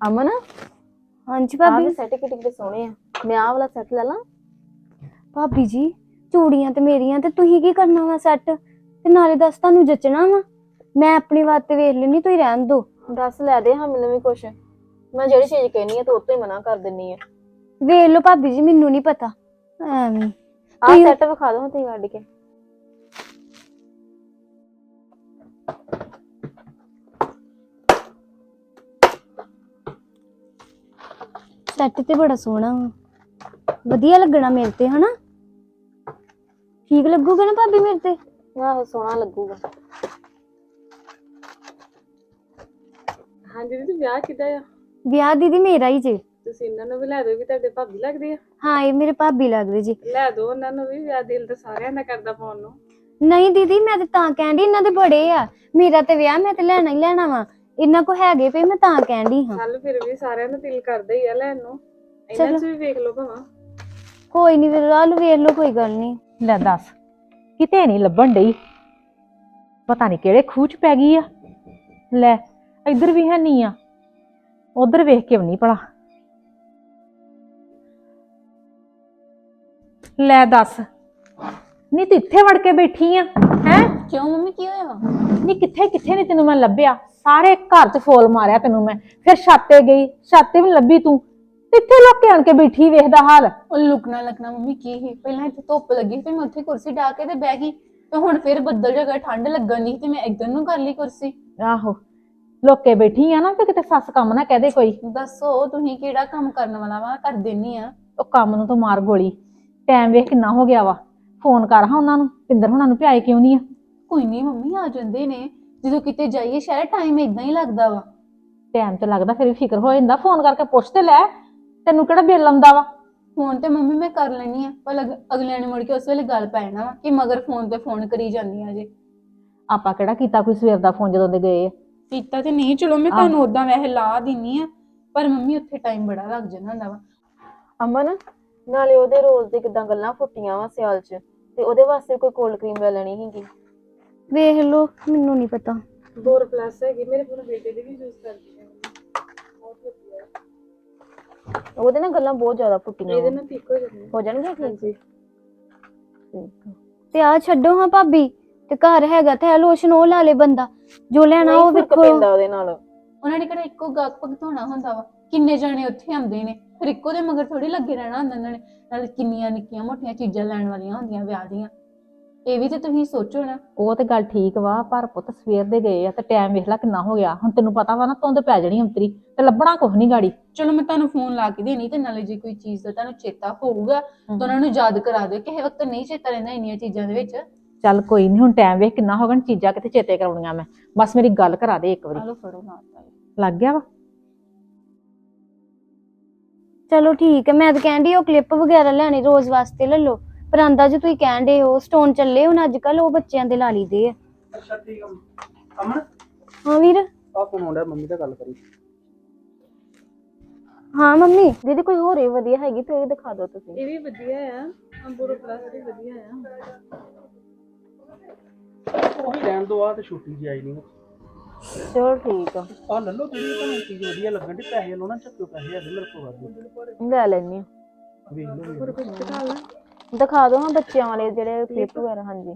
ਅਮਨ? ਹਾਂਜੀ ਆਹ ਭਾਬੀ। ਵੀ ਸੈੱਟ ਕਿਤੇ ਕਿਤੇ ਸੋਹਣੇ ਆ। ਮੈਂ ਆਹ ਵਾਲਾ ਸੈੱਟ ਲੈ ਲਾਂ। ਭਾਬੀ ਜੀ ਚੂੜੀਆਂ ਤੇ ਮੇਰੀਆਂ ਤੇ ਤੁਸੀਂ ਕੀ ਕਰਨਾ ਵਾ ਸੈੱਟ ਤੇ ਨਾਲੇ ਦੱਸ ਤੁਹਾਨੂੰ ਜਚਣਾ ਵਾ। ਮੈਂ ਆਪਣੀ ਵਾਤ ਤੇ ਵੇਖ ਲੈਣੀ ਤੁਸੀਂ ਰਹਿਣ ਦੋ ਦੱਸ ਲੈ ਦੇ ਹਾਂ ਮੈਨੂੰ ਵੀ ਕੁਛ। ਮੈਂ ਜਿਹੜੀ ਚੀਜ਼ ਕਹਿਨੀ ਆ ਤੂੰ ਉਤੋਂ ਹੀ ਮਨਾ ਕਰ ਦਿੰਨੀ ਆ। ਵੇਖ ਲਓ ਭਾਬੀ ਜੀ ਮੈਨੂੰ ਨਹੀਂ ਪਤਾ। ਐਵੇਂ। ਆਹ ਤੁਸੀਂ- ਸੈੱਟ ਵਿਖਾ ਦੋ ਤੁਸੀਂ ਕੱਢ ਕੇ। ਸੈੱਟ ਤੇ ਬੜਾ ਸੋਹਣਾ ਵਾ। ਵਧੀਆ ਲੱਗਣਾ ਮੇਰੇ ਤੇ ਹਨਾ? ਠੀਕ ਲੱਗੂਗਾ ਨਾ ਭਾਬੀ ਮੇਰੇ ਤੇ? ਆਹੋ ਸੋਹਣਾ ਲੱਗੂਗਾ। ਹਾਂਜੀ ਦੀਦੀ ਵਿਆਹ ਕਿਦਾ ਆ? ਵਿਆਹ ਦੀਦੀ ਮੇਰਾ ਹੀ ਜੇ। ਤੁਸੀਂ ਇਹਨਾਂ ਨੂੰ ਵੀ ਲੈ ਦਿਓ ਵੀ ਤੁਹਾਡੇ ਭਾਬੀ ਲੱਗਦੇ ਆ। ਹਾਂ ਇਹ ਮੇਰੇ ਭਾਬੀ ਲੱਗਦੇ ਜੀ। ਲੈ ਦਿਓ ਉਹਨਾਂ ਨੂੰ ਵੀ ਵਿਆਹ ਦਿਲ ਤਾਂ ਸਾਰਿਆਂ ਦਾ ਕਰਦਾ ਪਾਉਣ ਨੂੰ। ਨਹੀਂ ਦੀਦੀ ਮੈਂ ਤੇ ਤਾਂ ਕਹਿੰਦੀ ਇਹਨਾਂ ਦੇ ਬੜੇ ਆ। ਮੇਰਾ ਤੇ ਵਿਆਹ ਮੈਂ ਤੇ ਲੈਣਾ ਹੀ ਲੈਣਾ ਵਾ। ਇਹਨਾਂ ਕੋ ਹੈਗੇ ਪਏ ਮੈਂ ਤਾਂ ਕਹਿੰਦੀ ਹਾਂ। ਚੱਲ ਫਿਰ ਵੀ ਸਾਰਿਆਂ ਦਾ ਦਿਲ ਕਰਦਾ ਹੀ ਆ ਲੈਣ ਨੂੰ। ਇਹਨਾਂ ਚ ਵੀ ਵੇਖ ਲਓ ਭਾਵਾਂ। ਕੋਈ ਨਹੀਂ ਵੀਰ ਆਲੂ ਵੇਖ ਲਓ ਕੋਈ ਗੱਲ ਨਹੀਂ ਲੈ ਦੱਸ ਕਿਤੇ ਨਹੀਂ ਲੱਭਣ ਡਈ? ਪਤਾ ਨਹੀਂ ਕਿਹੜੇ ਖੂਹ ਚ ਪੈ ਗਈ ਆ। ਲੈ ਇੱਧਰ ਵੀ ਹੈ ਨਹੀਂ ਆ। ਉਧਰ ਵੇਖ ਕੇ ਵੀ ਨਹੀਂ ਭਲਾ। ਲੈ ਦੱਸ ਨਹੀਂ ਤੂੰ ਇੱਥੇ ਵੜ ਕੇ ਬੈਠੀ ਆ। ਹੈ? ਕਿਉਂ ਮੰਮੀ ਕੀ ਹੋਇਆ? ਨਹੀਂ ਕਿੱਥੇ ਕਿੱਥੇ ਨਹੀਂ ਤੈਨੂੰ ਮੈਂ ਲੱਭਿਆ? ਸਾਰੇ ਘਰ 'ਚ ਫੋਲ ਮਾਰਿਆ ਤੈਨੂੰ ਮੈਂ। ਫਿਰ ਛੱਤ ਤੇ ਗਈ ਛੱਤ ਤੇ ਵੀ ਨੀ ਲੱਭੀ ਤੂੰ। ਕਿੱਥੇ ਲੋਕ ਕੇ ਆਣ ਕੇ ਬੈਠੀ ਵੇਖਦਾ ਹਾਲ? ਉਹ ਲੁਕਣਾ ਲੱਗਣਾ ਮੰਮੀ ਕੀ ਹੀ ਪਹਿਲਾਂ ਇੱਥੇ ਧੁੱਪ ਲੱਗੀ ਤੇ ਮੈਂ ਉੱਥੇ ਕੁਰਸੀ ਢਾ ਕੇ ਤੇ ਬਹਿ ਗਈ। ਤੇ ਹੁਣ ਫਿਰ ਬੱਦਲ ਜਗਾ ਠੰਡ ਲੱਗਣ ਦੀ ਤੇ ਮੈਂ ਇੱਧਰ ਨੂੰ ਕਰ ਲਈ ਕੁਰਸੀ। ਆਹੋ ਲੋਕੇ ਬੈਠੀ ਆ ਨਾ ਤੇ ਕਿਤੇ ਸੱਸ ਕੰਮ ਨਾ ਕਹਦੇ ਕੋਈ। ਦੱਸੋ ਤੁਸੀਂ ਕਿਹੜਾ ਕੰਮ ਕਰਨ ਵਾਲਾ ਵਾ? ਕਰ ਦੇਣੀ ਆ। ਉਹ ਕੰਮ ਨੂੰ ਤਾਂ ਮਾਰ ਗੋਲੀ। ਟਾਈਮ ਵੇਖ ਕਿੰਨਾ ਹੋ ਗਿਆ ਵਾ। ਫੋਨ ਕਰ ਹਾਂ ਉਹਨਾਂ ਨੂੰ ਪਿੰਦਰ ਹੁਣਾਂ ਨੂੰ ਪਿਆਏ ਕਿਉਂ ਨਹੀਂ ਆ? ਕੋਈ ਨਹੀਂ ਮੰਮੀ ਆ ਜਾਂਦੇ ਨੇ। ਜਦੋਂ ਕਿਤੇ ਜਾਈਏ ਸ਼ਾਇਦ ਟਾਈਮ ਇਦਾਂ ਹੀ ਲੱਗਦਾ ਵਾ। ਟਾਈਮ ਤੇ ਲੱਗਦਾ ਫਿਰ ਵੀ ਫਿਕਰ ਹੋ ਜਾਂਦਾ। ਫੋਨ ਕਰਕੇ ਪੁੱਛ ਤੇ ਲੈ ਤੈਨੂੰ ਕਿਹੜਾ ਬਿੱਲ ਆਉਂਦਾ ਵਾ? ਫੋਨ ਤੇ ਮੰਮੀ ਮੈਂ ਕਰ ਲੈਣੀ ਆ ਪਰ ਅਗ- ਅਗਲਿਆਂ ਨੇ ਮੁੜ ਕੇ ਉਸ ਵੇਲੇ ਗੱਲ ਪੈ ਜਾਣਾ ਵਾ ਕਿ ਮਗਰ ਫੋਨ ਤੇ ਫੋਨ ਕਰੀ ਜਾਂਦੀਆਂ ਜੇ। ਆਪਾਂ ਕਿਹੜਾ ਕੀਤਾ ਕੋਈ ਸਵੇਰ ਦਾ ਫੋਨ ਜਦੋਂ ਦੇ ਗਏ ਆ। ਕੀਤਾ ਤੇ ਨਹੀਂ ਚਲੋ ਮੈਂ। ਤੁਹਾਨੂੰ ਉਦਾਂ ਵੈਸੇ ਲਾ ਦਿੰਨੀ ਆ ਪਰ ਮੰਮੀ ਉੱਥੇ ਟਾਈਮ ਬੜਾ ਲੱਗ ਜਾਂਦਾ ਹੁੰਦਾ ਵਾ। ਅਮਨ ਨਾਲੇ ਉਹਦੇ ਰੋਜ਼ ਦੀ ਕਿਦਾਂ ਗੱਲਾਂ ਫੁੱਟੀਆਂ ਵਾ ਸਿਆਲ 'ਚ। ਤੇ ਉਹਦੇ ਵਾਸਤੇ ਕੋਈ ਕੋਲਡ ਕਰੀਮ ਲੈ ਲੈਣੀ ਸੀਗੀ। ਵੇਖ ਲਓ ਮੈਨੂੰ ਨਹੀਂ ਪਤਾ। ਬੋਰ ਪਲੱਸ ਹੈਗੀ ਮੇਰੇ ਪੂਰੇ ਬੇਟੇ ਦੀ ਵੀ ਯੂਜ਼ ਕਰਦੀ ਬਹੁਤ ਵਧੀਆ। ਉਹਦੇ ਨਾਲ ਗੱਲਾਂ ਬਹੁਤ ਜ਼ਿਆਦਾ ਫੁੱਟੀਆਂ ਇਹਦੇ ਵਾ। ਨਾਲ ਠੀਕ ਹੋ ਜਾਂਦੇ ਹੋ ਜਾਣਗੇ ਠੀਕ? ਹਾਂਜੀ। ਠੀਕ ਤੇ ਆ ਛੱਡੋ ਹਾਂ ਭਾਬੀ ਤੇ ਘਰ ਹੈਗਾ ਤੇ ਹੈ ਲੋਸ਼ਨ ਉਹ ਲਾ ਲੇ ਬੰਦਾ। ਜੋ ਲੈਣਾ ਉਹ ਫ਼ਰਕ ਵੇਖੋ। ਪੈਂਦਾ ਉਹਦੇ ਨਾਲ। ਉਹਨਾਂ ਨੇ ਕਿਹੜਾ ਇੱਕੋ ਗਾਹਕ ਭਗਤਾਉਣਾ ਹੁੰਦਾ ਵਾ? ਕਿੰਨੇ ਜਾਣੇ ਉੱਥੇ ਆਉਂਦੇ ਨੇ? ਫਿਰ ਇੱਕੋ ਦੇ ਮਗਰ ਥੋੜੀ ਲੱਗੇ ਰਹਿਣਾ ਹੁੰਦਾ ਉਹਨਾਂ ਨੇ ਨਾਲ ਕਿੰਨੀਆਂ ਨਿੱਕੀਆਂ ਮੋਟੀਆਂ ਚੀਜ਼ਾਂ ਲੈਣ ਵਾਲੀਆਂ ਹੁੰਦੀਆਂ ਵਿਆਹ ਦੀਆਂ। ਇਹ ਵੀ ਤੇ ਤੁਸੀਂ ਸੋਚੋ ਨਾ। ਉਹ ਤੇ ਗੱਲ ਠੀਕ ਵਾ ਪਰ ਪੁੱਤ ਸਵੇਰ ਦੇ ਗਏ ਆ ਤੇ ਟਾਈਮ ਵੇਖ ਲੈ ਕਿੰਨਾ ਹੋ ਗਿਆ। ਹੁਣ ਤੈਨੂੰ ਪਤਾ ਵਾ ਨਾ ਧੁੰਦ ਪੈ ਜਾਣੀ ਅੰਤਰੀ ਤੇ ਲੱਭਣਾ ਕੁਛ ਨਹੀਂ ਗਾੜੀ। ਚਲੋ ਮੈਂ ਤੁਹਾਨੂੰ ਫੋਨ ਲਾ ਕੇ ਦੇਣੀ ਤੇ ਨਾਲੇ ਜੇ ਕੋਈ ਚੀਜ਼ ਦਾ ਤੁਹਾਨੂੰ ਚੇਤਾ ਹੋਊਗਾ ਤਾਂ ਉਹਨਾਂ ਨੂੰ ਯਾਦ ਕਰਾ ਦਿਓ ਕਿਸੇ ਵਕਤ ਨਹੀਂ ਚੇਤਾ ਰਹਿੰਦਾ ਇੰਨੀਆਂ ਚੀਜ਼ਾਂ ਦੇ ਵਿੱਚ। ਚੱਲ ਕੋਈ ਨਹੀਂ ਹੁਣ ਟਾਈਮ ਵੇਖ ਕਿੰਨਾ ਹੋ ਗਿਆ ਹੁਣ ਚੀਜ਼ਾਂ ਕਿਤੇ ਚੇਤੇ ਕਰਾਉਣੀਆਂ ਮੈਂ। ਬਸ ਮੇਰੀ ਗੱਲ ਕਰਾ ਦੇ ਇੱਕ ਵਾਰੀ। ਆਲੋ ਫੜੋ ਨਾਲ ਲੱਗ ਗਿਆ ਵਾ? ਚਲੋ ਠੀਕ ਹੈ ਮੈਂ ਤਾਂ ਕਹਿੰਦੀ ਉਹ ਕਲਿੱਪ ਵਗੈਰਾ ਲੈਣੀ ਰੋਜ਼ ਵਾਸਤੇ ਲੈ ਲਓ। ਪਰ ਆਂਦਾ ਜੇ ਤੁਸੀਂ ਕਹਿੰਦੇ ਹੋ ਸਟੋਨ ਚੱਲੇ ਹੁਣ ਅੱਜ ਕੱਲ ਉਹ ਬੱਚਿਆਂ ਦੇ ਲਾ ਲਈਦੇ ਆ। ਅੱਛਾ ਠੀਕ ਆ। ਅਮਨ? ਹਾਂ ਵੀਰ? ਆ ਫੋਨ ਆਉਂਦਾ ਮੰਮੀ ਦਾ ਗੱਲ ਕਰੀ। ਹਾਂ ਮੰਮੀ ਦੀਦੀ ਕੋਈ ਹੋਰ ਹੀ ਵਧੀਆ ਹੈਗੀ ਤੇ ਇਹ ਦਿਖਾ ਦਿਓ ਤੁਸੀਂ। ਇਹ ਵੀ ਵਧੀਆ ਆ ਬੋਰ ਪਲੱਸ ਵੀ ਵਧੀਆ ਆ। ਉਹ ਵੀ ਰਹਿਣ ਦੋ ਆ ਤੇ ਛੁੱਟੀ ਜੀ ਆਈ ਨਹੀਂ ਚਲੋ ਠੀਕ ਆ। ਆ ਲੈ ਲਓ ਜਿਹੜੀ ਤੁਹਾਨੂੰ ਚੀਜ਼ ਵਧੀਆ ਲੱਗਣ ਦੀ ਪੈਸੇ ਲੋ ਨਾ ਚੱਕਿਓ ਪੈਸੇ ਹੈਗੇ ਮੇਰੇ ਕੋਲ ਵਾਧੂ। ਲੈ ਲੈਣੀ ਵੇਖ ਲਓ ਵੇਖ ਲਓ। ਦਿਖਾ ਦਿਓ ਹਾਂ ਬੱਚਿਆਂ ਵਾਲੇ ਜਿਹੜੇ ਕਲਿੱਪ ਵਗੈਰਾ ਹਾਂਜੀ।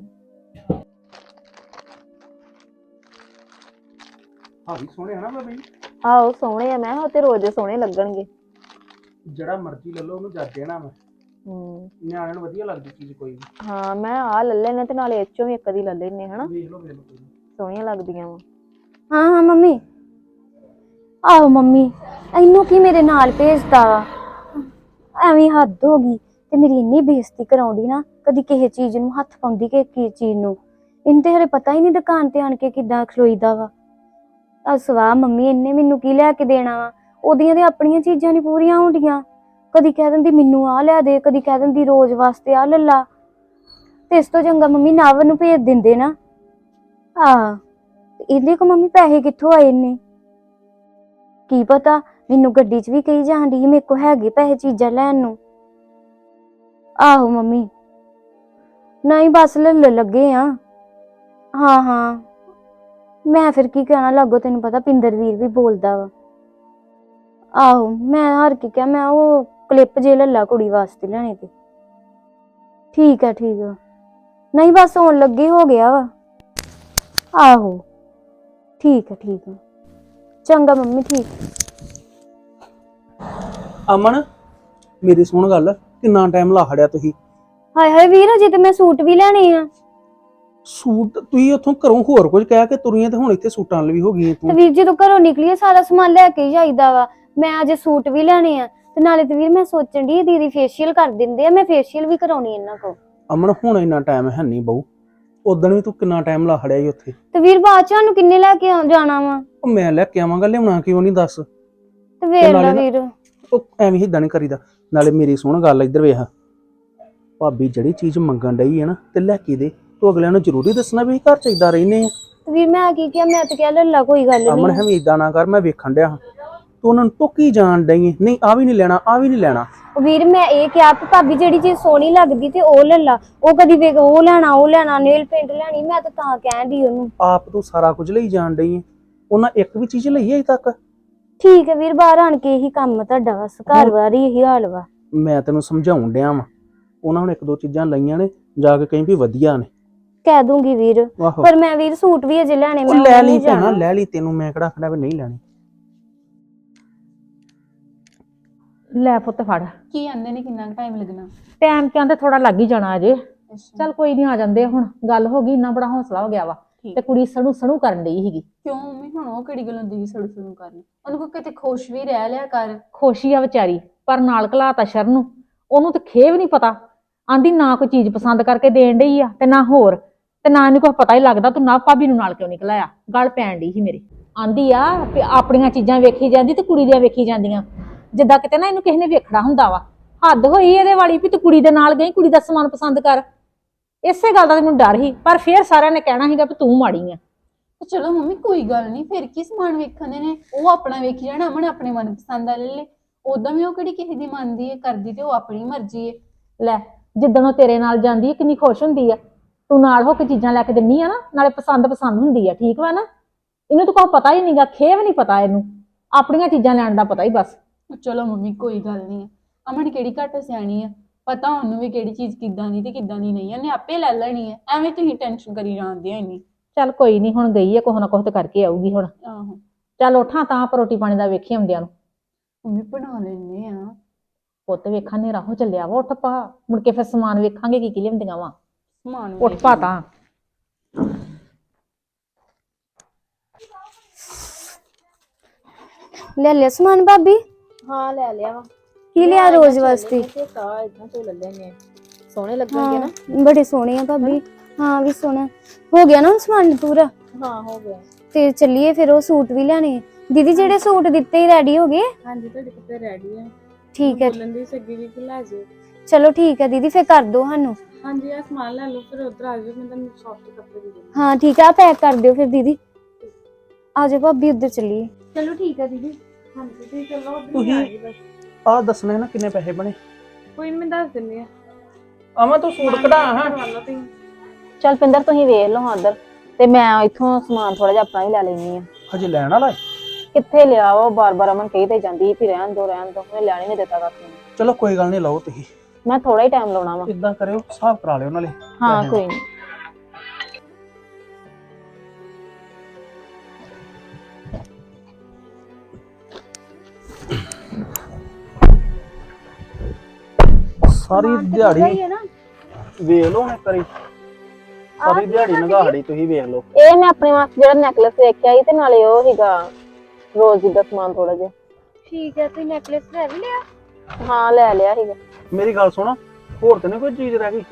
ਹਾਂ ਵੀ ਸੋਹਣੇ ਹਨਾ ਬਾਬਾ ਜੀ? ਆਹੋ ਸੋਹਣੇ ਆ ਮੈਂ ਕਿਹਾ ਉਹ ਤੇ ਰੋਜ਼ ਦੇ ਸੋਹਣੇ ਲੱਗਣਗੇ। ਜਿਹੜਾ ਮਰਜ਼ੀ ਲੈ ਲਓ ਉਹਨੂੰ ਜੱਜ ਦੇਣਾ ਮੈਂ ਹੂੰ। ਨਿਆਣਿਆਂ ਨੂੰ ਵਧੀਆ ਲੱਗਦੀ ਚੀਜ਼ ਕੋਈ ਵੀ। ਹਾਂ ਮੈਂ ਆ ਲੈ ਲੈਣੇ ਤੇ ਨਾਲੇ ਇਹ ਚੋਂ ਵੀ ਇੱਕ ਦੀ ਲੈ ਲੈਣੇ ਹਨਾ। ਵੇਖ ਲਓ ਵੇਖ ਲਓ ਕੋਈ ਨੀ। ਸੋਹਣੀਆਂ ਲੱਗਦੀਆਂ ਵਾ। ਹਾਂ ਹਾਂ, ਮੰਮੀ। ਆਹੋ ਮੰਮੀ। ਇਹਨੂੰ ਕੀ ਮੇਰੇ ਨਾਲ ਭੇਜਦਾ? ਐਵੇਂ ਹੱਦ ਹੋ ਗਈ ਤੇ ਮੇਰੀ ਇੰਨੀ ਬੇਇੱਜ਼ਤੀ ਕਰਾਉਂਦੀ ਨਾ, ਕਦੀ ਕਿਸੇ ਚੀਜ਼ ਨੂੰ ਹੱਥ ਪਾਉਂਦੀ ਕਿ ਕਿਸੇ ਚੀਜ਼ ਨੂੰ। ਇਹਨੂੰ ਤੇ ਹਰੇ ਪਤਾ ਹੀ ਨਹੀਂ ਦੁਕਾਨ ਤੇ ਆਣ ਕੇ ਕਿੱਦਾਂ ਖਲੋਈਦਾ ਵਾ। ਆ ਸਵਾ ਮੰਮੀ, ਇਹਨੇ ਮੈਨੂੰ ਕੀ ਲੈ ਕੇ ਦੇਣਾ ਵਾ? ਉਹਦੀਆਂ ਤੇ ਆਪਣੀਆਂ ਚੀਜ਼ਾਂ ਨਹੀਂ ਪੂਰੀਆਂ ਹੁੰਦੀਆਂ। ਕਦੀ ਕਹਿ ਦਿੰਦੀ ਮੈਨੂੰ ਆ ਲੈ ਦੇ, ਕਦੀ ਕਹਿ ਦਿੰਦੀ ਰੋਜ਼ ਵਾਸਤੇ ਆ ਲੱਲਾ ਤੇ ਇਸ ਤੋਂ ਚੰਗਾ ਮੰਮੀ ਨਵ ਨੂੰ ਭੇਜ ਦਿੰਦੇ ਨਾ। ਆ ਇਹਦੇ ਕੋ ਮੰਮੀ ਪੈਸੇ ਕਿੱਥੋਂ ਆਏ ਨੇ? ਕੀ ਪਤਾ, ਮੈਨੂੰ ਗੱਡੀ 'ਚ ਵੀ ਕਹੀ ਜਾਂਦੀ ਮੇਰੇ ਕੋ ਹੈਗੇ ਪੈਸੇ ਚੀਜ਼ਾਂ ਲੈਣ ਨੂੰ। ਆਹੋ ਮੰਮੀ ਨਹੀਂ ਬਸ ਲੱਲ ਲੱਗੇ ਆ। ਹਾਂ ਹਾਂ। ਮੈਂ ਫਿਰ ਕੀ ਕਹਿਣਾ ਲੱਗੋ, ਤੈਨੂੰ ਪਤਾ ਪਿੰਦਰਵੀਰ ਵੀ ਬੋਲਦਾ ਵਾ। ਆਹੋ, ਮੈਂ ਹਰ ਕੀ ਕਿਹਾ, ਮੈਂ ਉਹ ਕਲਿੱਪ ਜੇ ਲੱਲਾ ਕੁੜੀ ਵਾਸਤੇ ਲੈਣੇ ਤੇ। ਠੀਕ ਆ ਠੀਕ ਆ। ਨਹੀਂ, ਬਸ ਹੋਣ ਲੱਗੇ ਹੋ ਗਿਆ ਵਾ। ਆਹੋ। ਠੀਕ ਆ ਠੀਕ ਆ ਚੰਗਾ ਮੰਮੀ ਠੀਕ ਅਮਨ ਮੇਰੀ ਸੁਣ ਗੱਲ ਕਿੰਨਾ ਟਾਈਮ ਲਾ ਖੜਿਆ ਤੁਸੀਂ? ਹਾਏ ਹਾਏ ਵੀਰ ਅਜੇ ਤੇ ਮੈਂ ਸੂਟ ਵੀ ਲੈਣੇ ਆ। ਸੂਟ ਤੁਸੀਂ ਉੱਥੋਂ ਘਰੋਂ ਹੋਰ ਕੁਝ ਕਹਿ ਕੇ ਤੁਰੀਆਂ ਤੇ ਹੁਣ ਇੱਥੇ ਸੂਟਾਂ ਵੀ ਹੋ ਗਈਆਂ ਤੇ। ਤੂੰ ਵੀਰ ਜਦੋਂ ਘਰੋਂ ਨਿਕਲੀਏ ਸਾਰਾ ਸਮਾਨ ਲੈ ਕੇ ਹੀ ਜਾਈਦਾ ਵਾ। ਮੈਂ ਅਜੇ ਸੂਟ ਵੀ ਲੈਣੇ ਆ ਤੇ ਨਾਲੇ ਤੇ ਵੀਰ ਮੈਂ ਸੋਚਣ ਦੀ ਦੀਦੀ ਫੇਸ਼ੀਅਲ ਕਰ ਦਿੰਦੇ ਆ ਮੈਂ ਫੇਸ਼ੀਅਲ ਵੀ ਕਰਾਉਣੀ ਇਹਨਾਂ ਕੋ ਅਮਨ ਹੁਣ ਇੰਨਾ ਟਾਈਮ ਹੈ ਨਹੀਂ ਬਹੂ। ਉਦੋਂ ਵੀ ਤੂੰ ਕਿੰਨਾ ਟਾਈਮ ਲਾ ਖੜਿਆ ਈ ਉੱਥੇ। ਤੇ ਵੀਰ ਬਾਅਦ ਚ ਸਾਨੂੰ ਕਿੰਨੇ ਲੈ ਕੇ ਜਾਣਾ ਵਾ? ਉਹ ਮੈਂ ਲੈ ਕੇ ਆਵਾਂਗਾ ਲਿਆਉਣਾ ਕਿਉਂ ਨਹੀਂ ਦੱਸ? ਤੇ ਵੇਖ ਨਾਲੇ ਲੈ ਨਾ- ਵੀਰ। ਉਹ ਐਵੇਂ ਹਿੱਦਾਂ ਨਹੀਂ ਕਰੀਦਾ। ਨਾਲੇ ਮੇਰੀ ਸੁਣ ਗੱਲ ਇੱਧਰ ਵੇਖ। ਭਾਬੀ ਜਿਹੜੀ ਚੀਜ਼ ਮੰਗਣ ਡਈ ਹੈ ਨਾ ਤੇ ਲੈ ਕੇ ਦੇ। ਤੂੰ ਅਗਲਿਆਂ ਨੂੰ ਜ਼ਰੂਰੀ ਦੱਸਣਾ ਵੀ ਅਸੀਂ ਘਰ ਚ ਇਦਾਂ ਰਹਿੰਦੇ ਆ। ਤੇ ਵੀਰ ਮੈਂ ਕੀ ਕਿਹਾ ਮੈਂ ਤਾਂ ਕਿਹਾ ਲੱਲਾ ਕੋਈ ਗੱਲ ਅਮਨ ਨਹੀਂ ਨਾ ਕਰ ਮੈਂ ਵੇਖਣ ਡਿਆ ਹਾਂ। ਤੂੰ ਉਹਨਾਂ ਨੂੰ ਟੋਕੀ ਜਾਣ ਡਈ ਏ। ਨਹੀਂ ਆ ਵੀ ਨਹੀਂ ਲੈਣਾ ਆ ਵੀ ਨਹੀਂ ਲੈਣਾ। ਵੀਰ ਮੈਂ ਇਹ ਕਿਹਾ ਕਿ ਭਾਬੀ ਜਿਹੜੀ ਚੀਜ਼ ਸੋਹਣੀ ਲੱਗਦੀ ਤੇ ਉਹ ਲੈ ਲਾ। ਉਹ ਕਦੀ ਵੇਖ ਉਹ ਲੈਣਾ ਉਹ ਲੈਣਾ ਨੇਲ ਪੇਂਟ ਲੈਣੀ ਮੈਂ ਤਾਂ ਤਾਂ ਕਹਿਣ ਦੀ ਉਹਨੂੰ। ਆਪ ਤੂੰ ਸਾਰਾ ਕੁਝ ਲਈ ਜਾਣ ਡਈ ਏ। ਉਹਨਾਂ ਇੱਕ ਵੀ ਚੀਜ਼ ਲਈ ਅਜੇ ਤੱਕ? ਠੀਕ ਹੈ ਵੀਰ ਬਾਹਰ ਆਣ ਕੇ ਇਹੀ ਕੰਮ ਆ ਤੁਹਾਡਾ ਬਸ। ਘਰ ਹੀ ਇਹੀ ਹਾਲ ਵਾ। ਮੈਂ ਤੈਨੂੰ ਸਮਝਾਉਣ ਡਿਆ ਵਾਂ। ਉਹਨਾਂ ਹੁਣ ਇੱਕ ਦੋ ਚੀਜ਼ਾਂ ਲਈਆਂ ਨੇ ਜਾ ਕੇ ਕਹੀਂ ਵੀ ਵਧੀਆ ਨੇ। ਕਹਿ ਦੂੰਗੀ ਵੀਰ। ਆਹੋ। ਪਰ ਮੈਂ ਵੀਰ ਸੂਟ ਵੀ ਅਜੇ ਲੈਣੇ ਉਹ ਮੈਂ ਲੈ ਲਈ ਨਹੀਂ ਭੈਣਾ ਜਾਣਾ। ਲੈ ਲਈ ਤੈਨੂੰ ਮੈਂ ਕਿਹੜਾ ਵੀ ਨਹੀਂ ਲੈਣੀ। ਲੈ ਪੁੱਤ ਫੜ। ਕੀ ਆਂਦੇ ਨੇ? ਕਿੰਨਾ ਟਾਈਮ ਲੱਗਣਾ? ਟਾਈਮ ਕਹਿੰਦੇ ਥੋੜਾ ਲੱਗ ਹੀ ਜਾਣਾ ਅਜੇ। ਚੱਲ ਕੋਈ ਨਹੀਂ ਆ ਜਾਂਦੇ ਹੁਣ। ਗੱਲ ਹੋ ਗਈ ਇੰਨਾ ਬੜਾ ਹੌਸਲਾ ਹੋ ਗਿਆ ਵਾ। ਤੇ ਕੁੜੀ ਸਣੂ ਸਣੂ ਕਰਨ ਡਈ ਸੀਗੀ। ਕਿਉਂ ਮੰਮੀ? ਹੁਣ ਉਹ ਕਿਹੜੀ ਗੱਲੋਂ ਦੀ ਸੜੂ ਸੜੂ ਕਰਨੀ? ਉਹਨੂੰ ਕੋ ਕਿਤੇ ਖੁਸ਼ ਵੀ ਰਹਿ ਲਿਆ ਕਰ। ਖੁਸ਼ੀ ਆ ਵਿਚਾਰੀ ਪਰ ਨਾਲ ਘਲਾਤਾ ਸ਼ਰਨ ਨੂੰ। ਉਹਨੂੰ ਤੇ ਖੇਵ ਨਹੀਂ ਪਤਾ। ਆਂਦੀ ਨਾ ਕੋਈ ਚੀਜ਼ ਪਸੰਦ ਕਰਕੇ ਦੇਣ ਡਈ ਆ ਤੇ ਨਾ ਹੋਰ। ਤੇ ਨਾ ਇਹਨੂੰ ਕੁਛ ਪਤਾ ਹੀ ਲੱਗਦਾ ਤੂੰ ਨਾ ਭਾਬੀ ਨੂੰ ਨਾਲ ਕਿਉਂ ਨਿਕਲਾਇਆ ਗੱਲ ਪੈਣ ਡਈ ਸੀ ਮੇਰੇ। ਆਂਦੀ ਆ ਆਪਣੀਆਂ ਚੀਜ਼ਾਂ ਵੇਖੀ ਜਾਂਦੀ ਤੇ ਕੁੜੀ ਦੀਆਂ ਵੇਖੀ ਜਾਂਦੀਆਂ। ਜਿੱਦਾਂ ਕਿਤੇ ਨਾ ਇਹਨੂੰ ਕਿਸੇ ਨੇ ਵੇਖਣਾ ਹੁੰਦਾ ਵਾ। ਹੱਦ ਹੋਈ ਇਹਦੇ ਵਾਲੀ ਵੀ ਤੂੰ ਕੁੜੀ ਦੇ ਨਾਲ ਗਈ ਕੁੜੀ ਦਾ ਸਮਾਨ ਪਸੰਦ ਕਰ। ਇਸੇ ਗੱਲ ਦਾ ਮੈਨੂੰ ਡਰ ਸੀ ਪਰ ਫੇਰ ਸਾਰਿਆਂ ਨੇ ਕਹਿਣਾ ਸੀਗਾ ਵੀ ਤੂੰ ਮਾੜੀ ਆ। ਤੇ ਚਲੋ ਮੰਮੀ ਕੋਈ ਗੱਲ ਨਹੀਂ ਫਿਰ ਕੀ ਸਮਾਨ ਵੇਖਣ ਦੇ ਨੇ ਉਹ ਆਪਣਾ ਵੇਖੀ ਜਾਣਾ ਅਮਨ ਆਪਣੇ ਮਨ ਪਸੰਦ ਆ ਲੈ ਲੈ ਉਦਾਂ ਵੀ ਉਹ ਕਿਹੜੀ ਕਿਸੇ ਦੀ ਮੰਨਦੀ ਹੈ ਕਰਦੀ ਤੇ ਉਹ ਆਪਣੀ ਮਰਜ਼ੀ ਹੈ ਲੈ ਜਿੱਦਣ ਉਹ ਤੇਰੇ ਨਾਲ ਜਾਂਦੀ ਹੈ ਕਿੰਨੀ ਖੁਸ਼ ਹੁੰਦੀ ਆ। ਤੂੰ ਨਾਲ ਹੋ ਕੇ ਚੀਜ਼ਾਂ ਲੈ ਕੇ ਦਿੰਨੀ ਆ ਨਾ ਨਾਲੇ ਪਸੰਦ ਪਸੰਦ ਹੁੰਦੀ ਆ ਠੀਕ ਵਾ ਨਾ? ਇਹਨੂੰ ਤਾਂ ਕੋਈ ਪਤਾ ਹੀ ਨਹੀਂਗਾ ਖੇਵ ਨਹੀਂ ਪਤਾ ਇਹਨੂੰ। ਆਪਣੀਆਂ ਚੀਜ਼ਾਂ ਲੈਣ ਦਾ ਪਤਾ ਹੀ ਬਸ। ਚਲੋ ਮੰਮੀ ਕੋਈ ਗੱਲ ਨਹੀਂ ਹੈ ਅਮਨ ਕਿਹੜੀ ਘੱਟ ਸਿਆਣੀ ਆ? ਪਤਾ ਉਹਨੂੰ ਵੀ ਕਿਹੜੀ ਚੀਜ਼ ਕਿੱਦਾਂ ਦੀ ਤੇ ਕਿੱਦਾਂ ਦੀ ਨਹੀਂ ਉਹਨੇ ਆਪੇ ਲੈ ਲੈਣੀ ਹੈ ਐਵੇਂ ਤੁਸੀਂ ਟੈਨਸ਼ਨ ਕਰੀ ਜਾਂਦੇ ਹੋ ਇੰਨੀ। ਚੱਲ ਕੋਈ ਨਹੀਂ ਹੁਣ ਗਈ ਹੈ ਕੁਛ ਨਾ ਕੁਛ ਤੇ ਕਰਕੇ ਆਊਗੀ ਹੁਣ। ਆਹੋ। ਚੱਲ ਉਠਾਂ ਤਾਂ ਆਪਾਂ ਰੋਟੀ ਪਾਣੀ ਦਾ ਵੇਖੀ ਆਉਂਦਿਆਂ ਨੂੰ। ਮੰਮੀ ਬਣਾ ਲੈਣੇ ਆ। ਪੁੱਤ ਵੇਖਾਂ ਨੇ ਰਾਹੋਂ ਚੱਲਿਆ ਵਾ ਉੱਠ ਪਾ। ਮੁੜ ਕੇ ਫਿਰ ਸਮਾਨ ਵੇਖਾਂਗੇ ਕੀ ਕੀ ਲਿਆਉਂਦੀਆਂ ਵਾ। ਸਮਾਨ ਉੱਠ ਵੇਖ ਪਾ ਲਓ। ਤਾਂ। ਲੈ ਲਿਆ ਸਮਾਨ ਭਾਬੀ। ਹਾਂ ਲੈ ਲਿਆ ਵਾ। ਕੀ ਲਿਆ ਰੋਜ਼ ਵਾਸਤੇ? ਤੇ ਇਦਾਂ ਤੋਂ ਲੈ ਲੈਣੇ ਸੋਹਣੇ ਲੱਗਣਗੇ ਨਾ। ਹਾਂ ਬੜੇ ਸੋਹਣੇ ਆ ਭਾਬੀ। ਹਾਂ ਵੀ ਸੋਹਣਾ। ਹੋ ਗਿਆ ਨਾ ਹੁਣ ਸਮਾਨ ਪੂਰਾ? ਹਾਂ ਹੋ ਗਿਆ। ਤੇ ਚੱਲੀਏ ਫਿਰ ਉਹ ਸੂਟ ਵੀ ਲੈਣੇ ਆ। ਦੀਦੀ ਜਿਹੜੇ ਸੂਟ ਦਿੱਤੇ ਹੀ ਰੈਡੀ ਹੋ ਗਏ? ਹਾਂਜੀ ਤੁਹਾਡੇ ਕੱਪੜੇ ਰੈਡੀ ਆ। ਠੀਕ ਹੈ। ਬੋਲਣ ਦੀ ਸੱਗੀ ਵੀ ਕਿ ਲੈ ਜਾਓ ਚਲੋ ਠੀਕ ਹੈ ਦੀਦੀ ਫਿਰ ਕਰ ਦਿਓ ਸਾਨੂੰ। ਹਾਂਜੀ ਆ ਸਮਾਨ ਲੈ ਲਓ ਫਿਰ ਉਧਰ ਆ ਜਾਓ ਮੈਂ ਤੁਹਾਨੂੰ ਸੌਫਟ ਕੱਪੜੇ ਦੇ ਦੂੰਗੀ ਹਾਂ। ਠੀਕ ਆ ਪੈਕ ਕਰ ਦਿਓ ਫਿਰ ਦੀਦੀ। ਆ ਜਾਓ ਭਾਬੀ ਉੱਧਰ ਚੱਲੀਏ। ਚਲੋ ਠੀਕ ਹੈ ਦੀਦੀ। ਹਾਂਜੀ ਤੁਸੀਂ ਚਲੋ ਉਧਰ ਤੁਸੀਂ- ਆ ਗਈ ਬਸ। ਆਹ ਦੱਸਣਾ ਹੈ ਨਾ ਕਿੰਨੇ ਪੈਸੇ ਬਣੇ? ਕੋਈ ਨੀ ਮੈਂ ਦੱਸ ਦਿੰਦੀ ਆ। ਅਮਾ ਤੂੰ ਸੂਟ ਕਢਾ ਹਾਂ। ਕਰਵਾ ਲਓ ਤੁਸੀਂ। ਚੱਲ ਪਿੰਦਰ ਤੁਸੀਂ ਵੇਖ ਲਓ ਹਾਂ ਉਧਰ। ਤੇ ਮੈਂ ਇੱਥੋਂ ਸਮਾਨ ਥੋੜਾ ਜਿਹਾ ਆਪਣਾ ਵੀ ਲੈ ਲੈਣੀ ਆ ਹਜੇ ਲੈਣ ਵਾਲਾ? ਕਿੱਥੇ ਲਿਆ ਉਹ? ਬਾਰ-ਬਾਰ ਅਮਨ ਕਹੀ ਤੇ ਜਾਂਦੀ ਸੀ ਵੀ ਰਹਿਣ ਦੋ ਰਹਿਣ ਦੋ। ਉਹਨੇ ਲੈਣ ਹੀ ਨਹੀਂ ਦਿੱਤਾ ਕੱਖ ਨੂੰ। ਚਲੋ ਕੋਈ ਗੱਲ ਨਹੀਂ ਲਓ ਤੁਸੀਂ। ਮੈਂ ਥੋੜਾ ਹੀ ਟਾਈਮ ਲਾਉਣਾ ਵਾ। ਇਦਾਂ ਕਰਿਓ ਹਿਸਾਬ ਕਰਾ ਲਿਓ ਨਾਲੇ। ਹਾਂ। ਕੋਈ ਨਹੀਂ ਸਾਰੀ ਦਿਹਾੜੀ ਵੇਖ ਲਓ ਨੇ ਕਰੀ ਸਾਰੀ ਦਿਹਾੜੀ ਨਗਾੜੀ ਤੁਸੀਂ ਵੇਖ ਲਓ। ਇਹ ਮੈਂ ਆਪਣੇ ਵਾਸਤੇ ਜਿਹੜਾ ਨੈਕਲੇਸ ਵੇਖਿਆ ਸੀ ਤੇ ਨਾਲੇ ਉਹ ਸੀਗਾ ਰੋਜ਼ ਦਾ ਸਮਾਨ ਥੋੜਾ ਜਿਹਾ। ਠੀਕ ਹੈ ਤੁਸੀਂ ਨੈਕਲੇਸ ਲੈ ਵੀ ਲਿਆ? ਹਾਂ ਲੈ ਲਿਆ ਸੀਗਾ। ਮੇਰੀ ਗੱਲ ਸੁਣੋ ਹੋਰ ਤੇ ਨਹੀਂ ਕੋਈ ਚੀਜ਼ ਰਹਿ ਗਈ?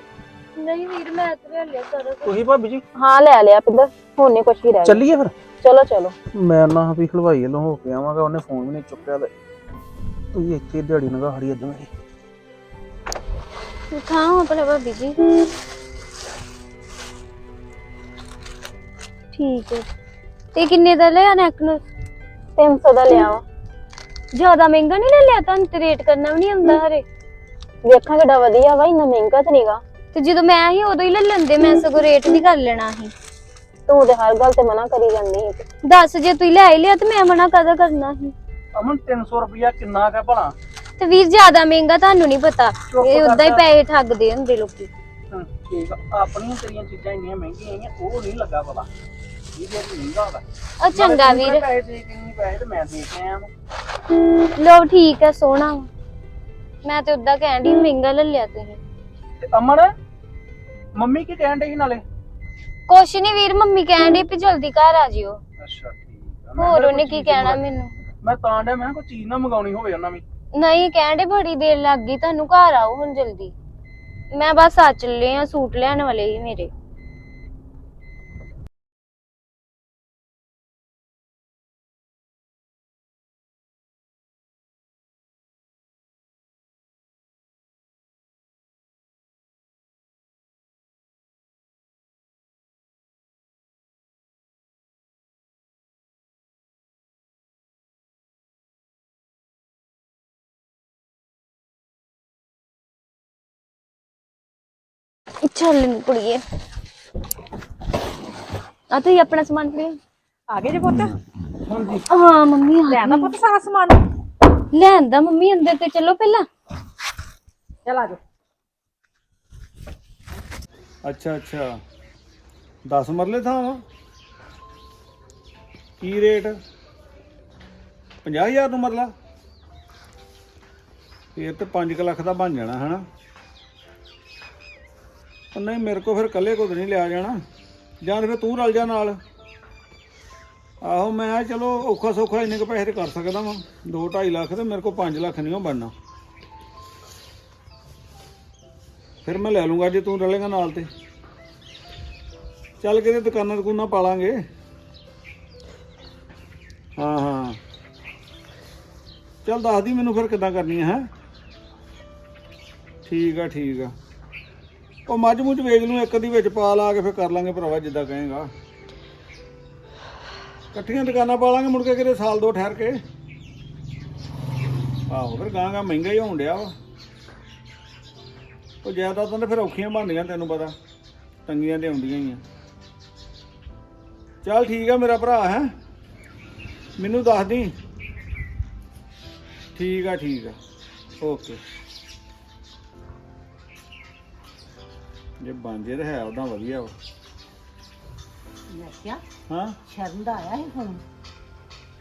ਨਹੀਂ ਵੀਰ ਮੈਂ ਤਾਂ ਲੈ ਲਿਆ ਸਾਰਾ ਤੁਸੀਂ ਭਾਬੀ ਜੀ? ਹਾਂ ਲੈ ਲਿਆ ਪਿੰਦਰ ਹੁਣ ਨਹੀਂ ਕੁਛ ਵੀ ਰਹਿ ਗਿਆ। ਚੱਲੀਏ ਫਿਰ? ਚਲੋ ਚਲੋ। ਮੈਂ ਨਾ ਵੀ ਹਲਵਾਈ ਵੱਲੋਂ ਹੋ ਕੇ ਆਵਾਂਗਾ ਉਹਨੇ ਫੋਨ ਵੀ ਨਹੀਂ ਚੁੱਕਿਆ ਤੇ। ਤੁਸੀਂ ਇੱਥੇ ਦਿਹਾੜੀ ਨਗਾੜੀ ਅੱਜ ਮੇਰੀ। ਖਾਓ ਆਪਣੇ ਭਾਬੀ ਜੀ। ਠੀਕ ਹੈ। ਤੇ ਕਿੰਨੇ ਦਾ ਲਿਆ ਨੈਕਲੇਸ 300 ਦਾ ਲਿਆ ਵਾ। ਜ਼ਿਆਦਾ ਮਹਿੰਗਾ ਨਹੀਂ ਲੈ ਲਿਆ? ਤੁਹਾਨੂੰ ਤੇ ਰੇਟ ਕਰਨਾ ਵੀ ਨਹੀਂ ਆਉਂਦਾ ਹਰੇ। ਵੇਖਾਂ ਕਿੱਡਾ ਵਧੀਆ ਵਾ ਇੰਨਾ ਮਹਿੰਗਾ ਤੇ ਨਹੀਂਗਾ। ਤੇ ਜਦੋਂ ਮੈਂ ਹੀ ਉਦੋਂ ਹੀ ਲੈ ਲੈਂਦੇ ਮੈਂ ਸਗੋਂ ਰੇਟ ਵੀ ਕਰ ਲੈਣਾ ਸੀ। ਤੂੰ ਤੇ ਹਰ ਗੱਲ ਤੇ ਮਨਾ ਕਰੀ ਜਾਂਦੀ ਸੀ। ਦੱਸ ਜੇ ਤੁਸੀਂ ਲੈ ਹੀ ਲਿਆ ਤੇ ਮੈਂ ਮਨਾ ਕਦਾ ਕਰਨਾ ਸੀ? ਅਮਨ 300 ਰੁਪਿਆ ਕਿੰਨਾ ਕਾ ਭਲਾ? ਤੇ ਵੀਰ ਜ਼ਿਆਦਾ ਮਹਿੰਗਾ ਤੁਹਾਨੂੰ ਨਹੀਂ ਪਤਾ। ਇਹ ਉਦਾਂ ਹੀ ਜਾ। ਪੈਸੇ ਠੱਗਦੇ ਹੁੰਦੇ ਲੋਕੀ। ਹਮ, ਠੀਕ ਆ। ਆਪਣੀਆਂ ਤੇਰੀਆਂ ਚੀਜ਼ਾਂ ਇੰਨੀਆਂ ਮਹਿੰਗੀਆਂ ਆਈਆਂ ਉਹ ਨਹੀਂ ਲੱਗਾ ਪਤਾ। ਇਹ ਜਿਹੜੀ ਮਹਿੰਗਾ ਹੋਗਾ ਉਹ ਚੰਗਾ ਵੀਰ। ਪੈਸੇ ਦੇ ਕੇ ਨਹੀਂ ਪੈਸੇ ਤੇ ਮੈਂ ਦੇ ਕੇ ਆਇਆ ਵਾਂ। ਲੋ ਠੀਕ ਹੈ ਸੋਹਣਾ ਵਾ। ਮੈਂ ਤੇ ਉਦਾਂ ਕਹਿਣ ਦੀ ਮਹਿੰਗਾ ਲੈ ਲਿਆ ਤੁਸੀਂ। ਤੇ ਅਮਨ ਮੰਮੀ ਕੀ ਕਹਿਣ ਡਈ ਨਾਲੇ? ਕੁਛ ਨਹੀਂ ਵੀਰ ਮੰਮੀ ਕਹਿਣ ਦੀ ਵੀ ਜਲਦੀ ਘਰ ਆ ਜਿਓ। ਅੱਛਾ ਠੀਕ ਆ। ਹੋਰ ਉਹਨੇ ਕੀ ਕਹਿਣਾ ਮੈਨੂੰ? ਮੈਂ ਤਾਂ ਡਿਆ ਮੈਂ ਕਿਹਾ ਕੋਈ ਚੀਜ਼ ਨਾ ਮੰਗਾਉਣੀ ਹੋਵੇ ਉਹਨਾਂ ਵੀ। ਨਹੀਂ, ਕਹਿਣ ਦੇ ਬੜੀ ਦੇਰ ਲੱਗ ਗਈ, ਤੁਹਾਨੂੰ ਘਰ ਆਓ ਹੁਣ ਜਲਦੀ। ਮੈਂ ਬਸ ਆ ਚੱਲੇ ਆ, ਸੂਟ ਲੈਣ ਵਾਲੇ ਹੀ ਮੇਰੇ। ਚੱਲ ਕੁੜੀਏ। ਆ ਤੂੰ ਆਪਣਾ ਸਮਾਨ ਲੈ ਆ ਗਏ ਜੇ ਪੁੱਤ? ਹਾਂ ਮੰਮੀ ਆ ਲੈਣਾ ਪੁੱਤ ਸਾਰਾ ਸਮਾਨ। ਲੈਂਦਾ ਮੰਮੀ ਅੰਦਰ ਤੇ ਚੱਲੋ ਪਹਿਲਾਂ। ਚਲ ਆ ਜਾ ਅੱਛਾ ਅੱਛਾ। 10 ਮਰਲੇ ਥਾਂ ਵਾ। ਕੀ ਰੇਟ? 50000 ਨੂੰ ਮਰਲਾ। ਇਹ ਤੇ 5 ਲੱਖ ਦਾ ਬਣ ਜਾਣਾ ਹਨਾ? ਉਹ ਨਹੀਂ, ਮੇਰੇ ਕੋ ਫਿਰ ਇਕੱਲੇ ਕੋ ਨਹੀਂ ਲਿਆ ਜਾਣਾ। ਜਾਂ ਫਿਰ ਤੂੰ ਰਲ ਜਾ ਨਾਲ। ਆਹੋ, ਮੈਂ ਕਿਹਾ ਚਲੋ ਔਖਾ ਸੌਖਾ ਇੰਨੇ ਕੁ ਪੈਸੇ ਤੇ ਕਰ ਸਕਦਾ ਵਾਂ। 2 2.5 ਲੱਖ ਤੇ ਮੇਰੇ ਕੋ 5 ਲੱਖ ਨਹੀਂ ਉਹ ਬਣਨਾ। ਫਿਰ ਮੈਂ ਲੈ ਲੂੰਗਾ ਜੇ ਤੂੰ ਰਲੇਗਾ ਨਾਲ ਤੇ। ਚੱਲ ਕਿਤੇ ਦੁਕਾਨਾਂ ਦੁਕਾਨਾਂ ਪਾ ਲਾਂਗੇ। ਹਾਂ ਹਾਂ। ਚੱਲ ਦੱਸ ਦੀ ਮੈਨੂੰ ਫਿਰ ਕਿੱਦਾਂ ਕਰਨੀ ਹੈ? ਠੀਕ ਆ ਠੀਕ ਆ। ਉਹ ਮੱਝ ਮੁੱਝ ਵੇਚ ਲੂੰ, ਇੱਕ ਦੀ ਵਿੱਚ ਪਾ ਲਾ ਕੇ ਫਿਰ ਕਰ ਲਾਂਗੇ ਭਰਾਵਾ ਜਿੱਦਾਂ ਕਹੇਗਾ। ਇਕੱਠੀਆਂ ਦੁਕਾਨਾਂ ਪਾ ਲਾਂਗੇ ਮੁੜ ਕੇ ਕਿਤੇ ਸਾਲ ਦੋ ਠਹਿਰ ਕੇ। ਆਹੋ, ਫਿਰ ਗਾਂ ਗਾਂ ਮਹਿੰਗਾ ਹੀ ਹੋਣ ਡਿਆ ਵਾ। ਉਹ ਜ਼ਿਆਦਾ ਤਾਂ ਫਿਰ ਔਖੀਆਂ ਬਣਦੀਆਂ ਤੈਨੂੰ ਪਤਾ, ਤੰਗੀਆਂ ਤੇ ਆਉਂਦੀਆਂ ਹੀ ਆ। ਚੱਲ ਠੀਕ ਆ ਮੇਰਾ ਭਰਾ, ਹੈ? ਮੈਨੂੰ ਦੱਸ ਦੀ। ਠੀਕ ਆ ਠੀਕ ਆ। ਓਕੇ। ਜੇ ਬਾਂਝੇ ਤਾਂ ਹੈ ਉਦਾਂ ਵਧੀਆ ਵਾ। ਮੈਂ ਕਿਹਾ ਹਾਂ? ਸ਼ਰਨ ਦਾ ਆਇਆ ਸੀ ਫੋਨ?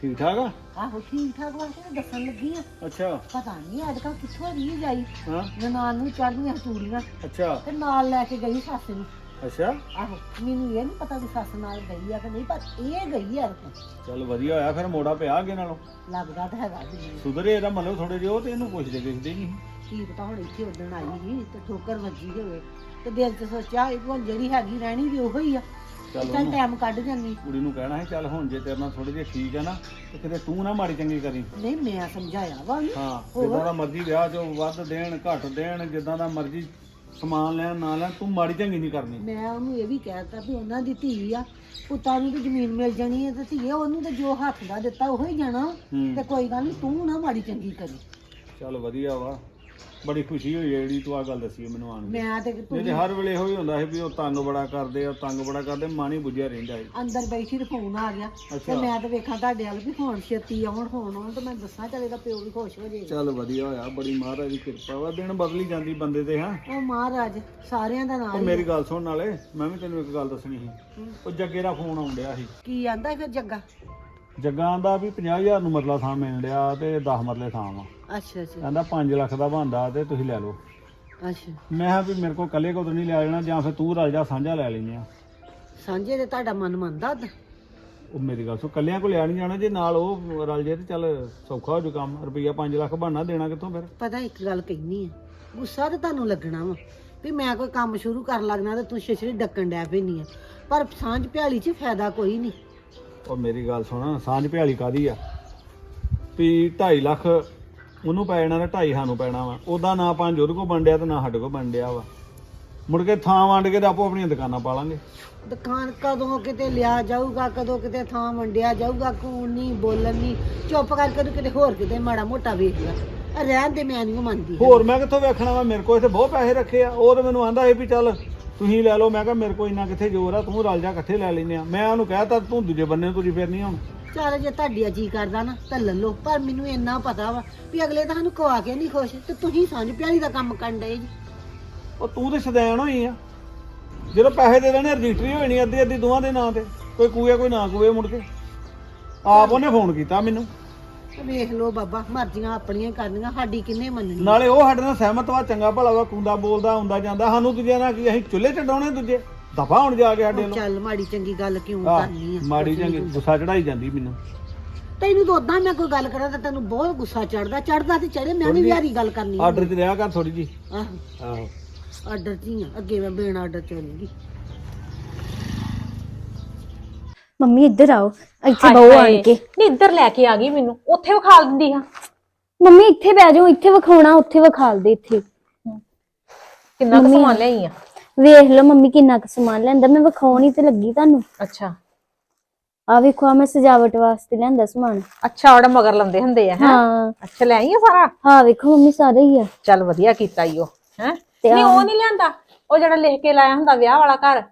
ਠੀਕ ਠਾਕ ਆ? ਆਹੋ ਠੀਕ ਠਾਕ ਵਾਸਤੇ ਦੱਸਣ ਲੱਗੀ ਆ। ਅੱਛਾ। ਪਤਾ ਨਹੀਂ ਅੱਜ ਕੱਲ ਕਿੱਥੋਂ ਰਹੀ ਜਾਈ ਹਾਂ? ਨਨਾਣ ਨੂੰ ਚੜ੍ਹਨੀਆਂ ਚੂੜੀਆਂ। ਅੱਛਾ। ਤੇ ਨਾਲ ਲੈ ਕੇ ਗਈ ਸੱਸ ਨੂੰ। ਅੱਛਾ। ਆਹੋ ਮੈਨੂੰ ਇਹ ਨਹੀਂ ਪਤਾ ਵੀ ਸੱਸ ਨਾਲ ਗਈ ਆ ਕਿ ਨਹੀਂ ਪਰ ਇਹ ਗਈ ਆ ਰਕ ਚੱਲ ਵਧੀਆ ਹੋਇਆ ਫਿਰ ਮੋੜਾ ਪਿਆ ਅੱਗੇ ਨਾਲੋਂ। ਲੱਗਦਾ ਤਾਂ ਹੈਗਾ ਵੀ ਸੁਧਰੇ ਇਹਦਾ ਮਤਲਬ ਥੋੜੇ ਜਿਹਾ ਉਹ ਤੇ ਇਹਨੂੰ ਪੁੱਛਦੇ ਕਿਸਦੇ ਨਹੀਂ ਕੀ ਪਤਾ ਹੁਣ ਇੱਥੇ ਉਦਣ ਆਈ ਸੀ ਤੇ ਠੋਕਰ ਵੱਜੀ ਹੋਵੇ। ਤੇ ਦਿਲ 'ਚ ਸੋਚਿਆ ਇਹ ਹੁਣ ਜਿਹੜੀ ਹੈਗੀ ਰਹਿਣੀ ਵੀ ਉਹੋ ਆ। ਚੱਲ ਚੱਲ ਉਹਨੂੰ ਟਾਈਮ ਕੱਢ ਜਾਂਦੀ। ਕੁੜੀ ਨੂੰ ਕਹਿਣਾ ਹੈ ਚੱਲ ਹੁਣ ਜੇ ਤੇਰੇ ਨਾਲ ਥੋੜੀ ਜਿਹੀ ਠੀਕ ਹੈ ਨਾ ਤੇ ਕਿਤੇ ਤੂੰ ਨਾ ਮਾੜੀ ਚੰਗੀ ਕਰੀ। ਨਹੀਂ ਮੈਂ ਸਮਝਾਇਆ ਵਾ ਉਹਨੂੰ। ਹਾਂ? ਜਿੱਦਾਂ ਦਾ ਮਰਜ਼ੀ ਵਿਆਹ ਚੋਂ ਵੱਧ ਦੇਣ ਘੱਟ ਦੇਣ ਜਿੱਦਾਂ ਦਾ ਮਰਜ਼ੀ ਸਮਾਨ ਲੈਣ ਨਾ ਲੈਣ ਤੂੰ ਮਾੜੀ ਚੰਗੀ ਨਹੀਂ ਕਰਨੀ। ਮੈਂ ਉਹਨੂੰ ਇਹ ਵੀ ਕਹਿਤਾ ਵੀ ਉਹਨਾਂ ਦੀ ਧੀ ਆ ਪੁੱਤਾਂ ਨੂੰ ਤਾਂ ਜ਼ਮੀਨ ਮਿਲ ਜਾਣੀ ਹੈ ਤੇ ਧੀਏ ਉਹਨੂੰ ਤਾਂ ਜੋ ਹੱਥ ਦਾ ਦਿੱਤਾ ਉਹੋ ਹੀ ਜਾਣਾ। ਹੂੰ। ਤੇ ਕੋਈ ਗੱਲ ਨਹੀਂ ਤੂੰ ਨਾ ਮਾੜੀ ਚੰਗੀ ਕਰੀ। ਚੱਲ ਵਧੀਆ ਵਾ। ਬੜੀ ਖੁਸ਼ੀ ਹੋਈ ਹੈ ਜਿਹੜੀ ਤੂੰ ਆ ਗੱਲ ਦੱਸੀ ਹੈ ਮੈਨੂੰ ਆਣ ਕੇ ਮੈਂ ਤੇ ਨਹੀਂ ਤੂੰ ਤੇ ਹਰ ਵੇਲੇ ਇਹੋ ਹੀ ਹੁੰਦਾ ਸੀ ਵੀ ਉਹ ਤੰਗ ਬੜਾ ਕਰਦੇ ਆ ਤੰਗ ਬੜਾ ਕਰਦੇ ਮਨ ਹੀ ਬੁੱਝਿਆ ਰਹਿੰਦਾ ਹੈ। ਅੰਦਰ ਬੈਠੀ ਤੇ ਫੋਨ ਆ ਗਿਆ। ਤੇ ਅੱਛਾ। ਮੈਂ ਤਾਂ ਵੇਖਾਂ ਤੁਹਾਡੇ ਵੱਲ ਵੀ ਹੁਣ ਛੇਤੀ ਆਉਣ ਹੋਣ ਆਉਣ ਤੇ ਮੈਂ ਦੱਸਾਂ ਚੱਲ ਇਹਦਾ ਪਿਓ ਵੀ ਖੁਸ਼ ਹੋ ਜਾਏਗਾ। ਚੱਲ ਵਧੀਆ ਹੋਇਆ ਬੜੀ ਮਹਾਰਾਜ ਦੀ ਕਿਰਪਾ ਵਾ ਦਿਨ ਬਦਲੀ ਜਾਂਦੀ ਬੰਦੇ ਤੇ ਹਾਂ? ਉਹ ਮਹਾਰਾਜ ਸਾਰਿਆਂ ਦਾ ਉਹ ਮੇਰੀ ਗੱਲ ਸੁਣ ਨਾਲੇ ਮੈਂ ਵੀ ਤੈਨੂੰ ਇੱਕ ਗੱਲ ਦੱਸਣੀ ਸੀ। ਉਹ ਜੱਗੇ ਦਾ ਫੋਨ ਆਉਣ ਡਿਆ ਸੀ। ਕੀ ਆਂਦਾ ਫਿਰ ਜੱਗਾ? ਜੱਗਾ ਦਾ ਵੀ 50000 ਨੂੰ ਮਰਲਾ ਥਾਂ ਮਿਲ ਤੇ 10 ਮਰਲੇ ਥਾਂ ਵਾ। ਅੱਛਾ ਅੱਛਾ। ਕਹਿੰਦਾ 5 ਲੱਖ ਦਾ ਬਣਦਾ ਤੇ ਤੁਸੀਂ ਲੈ ਲਓ। ਅੱਛਾ। ਮੈਂ ਕਿਹਾ ਵੀ ਮੇਰੇ ਕੋਲ ਕੱਲੇ ਕੋਲ ਨਹੀਂ ਲਿਆ ਜਾਣਾ ਜਾਂ ਫਿਰ ਤੂੰ ਰਲ ਜਾ ਸਾਂਝਾ ਲੈ ਲੈਂਦੇ ਆ। ਸਾਂਝੇ ਦੇ ਤੁਹਾਡਾ ਮਨ ਮੰਨਦਾ ਉਦਾਂ? ਉਹ ਮੇਰੀ ਗੱਲ ਸੁਣ ਕੱਲਿਆਂ ਕੋਲ ਲਿਆ ਨਹੀਂ ਜਾਣਾ ਜੇ ਨਾਲ ਉਹ ਰਲ ਜੇ ਤੇ ਚੱਲ ਸੌਖਾ ਹੋ ਜੂ ਕੰਮ ਰੁਪਈਆ 5 ਲੱਖ ਬਣਨਾ ਦੇਣਾ ਕਿੱਥੋਂ ਫਿਰ? ਪਤਾ ਇੱਕ ਗੱਲ ਕਹਿਨੀ ਆ ਗੁੱਸਾ ਤੇ ਤੁਹਾਨੂੰ ਲੱਗਣਾ ਵਾ ਵੀ ਮੈਂ ਕੋਈ ਕੰਮ ਸ਼ੁਰੂ ਕਰਨ ਲੱਗਣਾ ਤੇ ਤੂੰ ਛੇਛੜੀ ਡੱਕਣ ਡੈ ਪੈਣੀ ਆ। ਪਰ ਸਾਂਝ ਭਿਆਲੀ 'ਚ ਫਾਇਦਾ ਕੋਈ ਨਹੀਂ। ਉਹ ਮੇਰੀ ਗੱਲ ਸੁਣ ਸਾਂਝ ਭਿਆਲੀ ਕਾਦੀ ਆ? ਵੀ 2.5 ਲੱਖ ਉਹਨੂੰ ਪੈ ਜਾਣਾ ਤੇ 2.5 ਸਾਨੂੰ ਪੈਣਾ ਵਾ। ਉਹਦਾ ਨਾ ਪੰਜ ਉਹਦੇ ਕੋਲ ਵੰਡਿਆ ਤੇ ਨਾ ਸਾਡੇ ਕੋਲ ਵੰਡਿਆ ਵਾ। ਮੁੜ ਕੇ ਥਾਂ ਵੰਡ ਕੇ ਤੇ ਆਪੋ ਆਪਣੀਆਂ ਦੁਕਾਨਾਂ ਪਾ ਲਾਂਗੇ। ਦੁਕਾਨ ਕਦੋਂ ਕਿਤੇ ਲਿਆ ਜਾਊਗਾ ਕਦੋਂ ਕਿਤੇ ਥਾਂ ਵੰਡਿਆ ਜਾਊਗਾ ਕੌਣ ਨਹੀਂ ਬੋਲਣ ਨਹੀਂ ਚੁੱਪ ਕਰਕੇ ਤੂੰ ਕਿਤੇ ਹੋਰ ਕਿਤੇ ਮਾੜਾ ਮੋਟਾ ਵੇਖ ਲੈ। ਰਹਿਣ ਦੇ ਮੈਂ ਨਹੀਂ ਮੰਨਦੀ ਹੋਰ ਮੈਂ ਕਿੱਥੋਂ ਵੇਖਣਾ ਵਾ? ਮੇਰੇ ਕੋਲ ਇੱਥੇ ਬਹੁਤ ਪੈਸੇ ਰੱਖੇ ਆ। ਉਹ ਤਾਂ ਮੈਨੂੰ ਆਂਦਾ ਸੀ ਵੀ ਚੱਲ ਤੁਸੀਂ ਲੈ ਲਓ। ਮੈਂ ਕਿਹਾ ਮੇਰੇ ਕੋਲ ਇੰਨਾ ਕਿੱਥੇ ਜ਼ੋਰ ਆ? ਤੂੰ ਰਲ ਜਾ ਇਕੱਠੇ ਲੈ ਲੈਨੇ ਆ। ਮੈਂ ਉਹਨੂੰ ਕਹਿਤਾ ਤੂੰ ਦੂਜੇ ਬੰਨੇ ਨੂੰ ਤੁਰੀ ਫਿਰਨੀ ਹੁਣ। ਚੱਲ ਜੇ ਤੁਹਾਡੀ ਜੀ ਕਰਦਾ ਨਾ ਤਾਂ ਲੈ ਲਓ ਪਰ ਮੈਨੂੰ ਇੰਨਾ ਪਤਾ ਵਾ ਵੀ ਅਗਲੇ ਤੁਹਾਨੂੰ ਕਵਾ ਕੇ ਨਹੀਂ ਖੁਸ਼ ਤੇ ਤੁਸੀਂ ਸਾਂਝ ਪਿਆਲੀ ਦਾ ਕੰਮ ਕਰਨ ਡਏ ਜੀ। ਉਹ ਤੂੰ ਤੇ ਸ਼ਦੈਣ ਹੋਈ ਆ। ਜਦੋਂ ਪੈਸੇ ਦੇ ਦੇਣੇ ਰਜਿਸਟਰੀ ਹੋਈ ਨਹੀਂ ਅੱਧੀ ਅੱਧੀ ਦੋਵਾਂ ਦੇ ਨਾਂ ਤੇ ਕੋਈ ਕੂਏ ਕੋਈ ਨਾ ਕੂਏ ਮੁੜ ਕੇ। ਆਪ ਉਹਨੇ ਫੋਨ ਕੀਤਾ ਮੈਨੂੰ। ਤੇ ਵੇਖ ਲਓ ਬਾਬਾ ਮਰਜ਼ੀਆਂ ਆਪਣੀਆਂ ਹੀ ਕਰਨੀਆਂ ਸਾਡੀ ਕਿੰਨੇ ਮੰਨਣੀ ਨਾਲੇ ਉਹ ਸਾਡੇ ਨਾਲ ਸਹਿਮਤ ਵਾ ਚੰਗਾ ਭਲਾ ਵਾ ਕੁੰਦਾ ਬੋਲਦਾ ਹੁੰਦਾ ਜਾਂਦਾ ਸਾਨੂੰ ਦੂਜੇ ਨਾਲ ਕੀ ਅਸੀਂ ਚੁੱਲ੍ਹੇ ਚਡਾਉਣੇ ਦੂਜੇ। ਦਫਾ ਹੁਣ ਜਾ ਕੇ ਸਾਡੇ ਉਹ ਨੂੰ ਚੱਲ ਮਾੜੀ ਚੰਗੀ ਗੱਲ ਕਿਉਂ ਆਹ, ਕਰਨੀ ਆ? ਮਾੜੀ ਚੰਗੀ ਗੁੱਸਾ ਚੜਾਈ ਜਾਂਦੀ ਮੈਨੂੰ। ਤੈਨੂੰ ਤਾਂ ਉਦਾਂ ਮੈਂ ਕੋਈ ਗੱਲ ਕਰਾਂ ਤਾਂ ਤੈਨੂੰ ਬਹੁਤ ਗੁੱਸਾ ਚੜਦਾ ਚੜਦਾ ਤੇ ਚੜੇ ਮੈਂ ਵੀ ਵਿਹਾਰੀ ਗੱਲ ਕਰਨੀ ਆਰਡਰ 'ਚ ਰਿਹਾ ਕਰ ਥੋੜੀ ਜੀ ਆਹ ਆਹੋ। ਆਰਡਰ ਆ। ਅੱਗੇ ਮੈਂ ਬਿਨ ਆਰਡਰ ਚ ਰਹੂੰਗੀ ਮੰਮੀ ਇੱਧਰ ਆਓ। ਇੱਥੇ ਬਹੁ। ਆਣ ਕੇ। ਨਹੀਂ ਇੱਧਰ ਲੈ ਕੇ ਆ ਗਈ ਮੈਨੂੰ। ਉੱਥੇ ਵਿਖਾਲ ਦਿੰਦੀ ਹਾਂ। ਮੰਮੀ ਇੱਥੇ ਬਹਿ ਜਾਓ। ਇੱਥੇ ਵਿਖਾਉਣਾ ਉੱਥੇ ਵਿਖਾਲ ਦੇ ਇੱਥੇ। ਕਿੰਨਾ ਕੁ ਸਮਾਨ ਲਿਆਈ ਆ? ਵੇਖ ਲਓ ਮੰਮੀ ਕਿੰਨਾ ਕੁ ਸਮਾਨ ਲੈਂਦਾ ਮੈਂ ਵਿਖਾਉਣੀ ਤੇ ਲੱਗੀ ਤੁਹਾਨੂੰ। ਅੱਛਾ। ਆ ਵੇਖੋ ਆ ਮੈਂ ਸਜਾਵਟ ਵਾਸਤੇ ਲੈਂਦਾ ਸਮਾਨ। ਅੱਛਾ ਉਹਦਾ ਮਗਰ ਲੰਦੇ ਹੁੰਦੇ ਆ ਹੈ? ਹਾਂ। ਅੱਛਾ ਲੈ ਆਈ ਆ ਸਾਰਾ? ਹਾਂ ਵੇਖੋ ਮੰਮੀ ਸਾਰੇ ਹੀ ਆ। ਚੱਲ ਵਧੀਆ ਕੀਤਾ ਈ ਉਹ ਹੈ? ਤੇ ਨਹੀਂ ਉਹ ਨਹੀਂ ਲਿਆਂਦਾ? ਉਹ ਜਿਹੜਾ ਲਿਖ ਕੇ ਲਾਇਆ ਹੁੰਦਾ ਵਿਆਹ ਵਾਲਾ ਘਰ?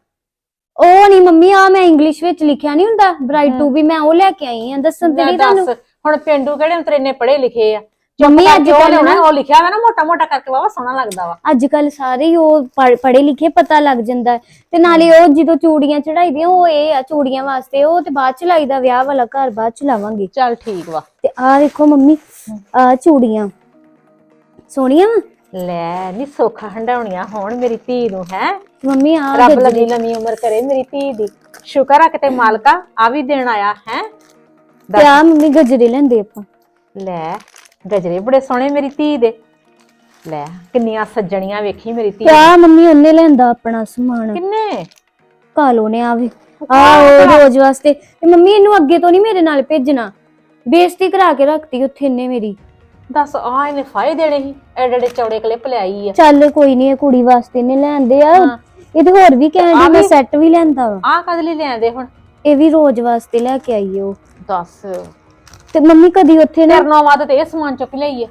ਉਹ ਨਹੀਂ ਮੰਮੀ ਆ ਮੈਂ ਇੰਗਲਿਸ਼ ਵਿੱਚ ਲਿਖਿਆ ਨਹੀਂ ਹੁੰਦਾ। ਬ੍ਰਾਈਡ ਟੂ ਵੀ ਮੈਂ ਉਹ ਲੈ ਕੇ ਆਈ ਆ ਦੱਸਣ ਤੇ ਨਹੀਂ ਦੱਸ। ਤੁਹਾਨੂੰ ਹੁਣ ਪਿੰਡੂ ਕਿਹੜੇ ਅੰਤਰੇ ਨੇ ਪੜ੍ਹੇ ਲਿਖੇ ਆ? ਮੰਮੀ ਅੱਜ ਕੱਲ ਨਾ ਉਹ ਲਿਖਿਆ ਹੋਇਆ ਨਾ ਮੋਟਾ ਮੋਟਾ ਕਰਕੇ ਵਾਵਾ ਸੋਹਣਾ ਲੱਗਦਾ ਵਾ। ਅੱਜ ਕੱਲ ਸਾਰੇ ਹੀ ਉਹ ਪੜੇ ਲਿਖੇ ਪਤਾ ਲੱਗ ਜਾਂਦਾ ਹੈ। ਤੇ ਨਾਲੇ ਉਹ ਜਦੋਂ ਚੂੜੀਆਂ ਚੜਾਈਦੀਆਂ ਉਹ ਇਹ ਆ ਚੂੜੀਆਂ ਵਾਸਤੇ ਉਹ ਤੇ ਬਾਅਦ ਚ ਲਾਈਦਾ ਵਿਆਹ ਵਾਲਾ ਘਰ ਬਾਅਦ ਚ ਲਾਵਾਂਗੇ। ਚੱਲ ਠੀਕ ਵਾ। ਤੇ ਆ ਵੇਖੋ ਮੰਮੀ ਆ ਚੂੜੀਆਂ। ਸੋਹਣੀਆਂ ਵਾ? ਲੈ ਨੀ ਸੋਖਾ ਹੰਡਾਉਣੀਆਂ ਹੋਣ ਮੇਰੀ ਧੀ ਨੂੰ ਹੈ? ਮੰਮੀ ਆ ਰੱਬ ਲੰਮੀ ਲੰਮੀ ਉਮਰ ਕਰੇ ਮੇਰੀ ਧੀ ਦੀ। ਸ਼ੁਕਰ ਆ ਕਿਤੇ ਮਾਲਕਾ ਆ ਵੀ ਦੇਣ ਆਇਆ ਹੈ? ਤੇ ਆ ਮੰਮੀ ਗਜਰੇ ਲੈਂਦੇ ਆਪਾਂ। ਲੈ ਗਜਰੇ ਬੜੇ ਸੋਹਣੇ ਮੇਰੀ ਧੀ ਦੇ। ਲੈ ਕਿੰਨੀਆਂ ਸੱਜਣੀਆਂ ਵੇਖੀ ਮੇਰੀ ਧੀ। ਤੇ ਆ ਮੰਮੀ ਉਹਨੇ ਲੈਂਦਾ ਆਪਣਾ ਸਮਾਨ? ਕਿੰਨੇ? ਕਾਲੋ ਨੇ ਆਵੇ ਆ ਉਹ ਰੋਜ਼ ਵਾਸਤੇ। ਤੇ ਮੰਮੀ ਇਹਨੂੰ ਅੱਗੇ ਤੋਂ ਨਹੀਂ ਮੇਰੇ ਨਾਲ ਭੇਜਣਾ। ਬੇਇੱਜ਼ਤੀ ਕਰਾ ਕੇ ਰੱਖਤੀ ਉੱਥੇ ਇਹਨੇ ਮੇਰੀ। ਦੱਸ ਆ ਇਹਨੇ ਫਾਇ ਦੇਣੇ ਸੀ। ਐਡੇ ਐਡੇ ਚੌੜੇ ਕਲਿੱਪ ਲਿਆਈ ਆ। ਚੱਲ ਕੋਈ ਨਹੀਂ ਇਹ ਕੁੜੀ ਵਾਸਤੇ ਇਹਨੇ ਲੈਂਦੇ ਆ। ਇਹਦੇ ਹੋਰ ਵੀ ਕਹਿਣ ਦੀ ਮੈਂ ਸੈੱਟ ਵੀ ਲੈਂਦਾ ਵਾ। ਆ ਕਦ ਲਈ ਲਿਆਂਦੇ ਹੁਣ? ਇਹ ਵੀ ਰੋਜ਼ ਵਾਸਤੇ ਲੈ ਕੇ ਆਈ ਉਹ। ਦੱਸ। ਤੇ ਮੰਮੀ ਕਦੀ ਉੱਥੇ ਨਾ ਕਰਨੋਂ ਬਾਅਦ ਤੇ ਇਹ ਸਮਾਨ ਚੁੱਕ ਲਈ ਆ